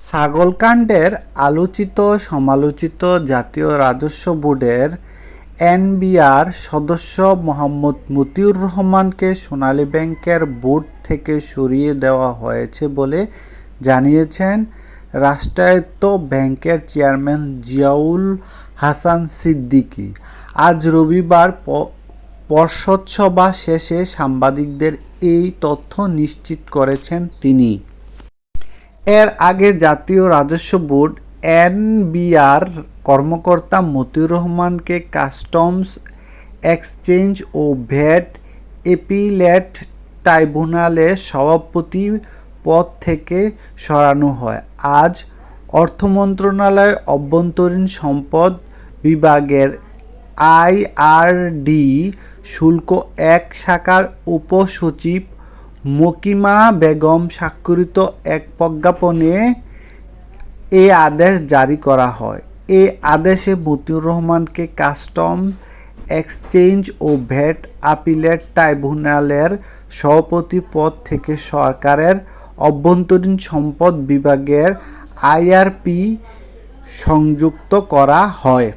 ছাগলকাণ্ডের আলোচিত সমালোচিত জাতীয় রাজস্ব বোর্ডের এনবিআর সদস্য মোহাম্মদ মতিউর রহমানকে সোনালী ব্যাংকের বোর্ড থেকে সরিয়ে দেওয়া হয়েছে বলে জানিয়েছেন রাষ্ট্রায়ত্ত ব্যাংকের চেয়ারম্যান জিয়াউল হাসান সিদ্দিকী। আজ রবিবার পর্ষদ সভা শেষে সাংবাদিকদের এই তথ্য নিশ্চিত করেছেন তিনি। এর আগে জাতীয় রাজস্ব বোর্ড এনবিআর কর্মকর্তা মতিউর রহমানকে কাস্টমস এক্সচেঞ্জ ও ভ্যাট এপিলেট ট্রাইব্যুনালের সভাপতি পদ থেকে সরানো হয়। আজ অর্থ মন্ত্রণালয়ের অভ্যন্তরীণ সম্পদ বিভাগের আইআরডি শুল্ক এক শাখার উপসচিব মকিমা বেগম স্বাক্ষরিত এক প্রজ্ঞাপনে এ আদেশ জারি করা হয়। এ আদেশে মতিউর রহমানকে কাস্টম এক্সচেঞ্জ ও ভ্যাট আপিলেট ট্রাইব্যুনালের সভাপতি পদ থেকে সরকারের অভ্যন্তরীণ সম্পদ বিভাগের আইআরপি সংযুক্ত করা হয়।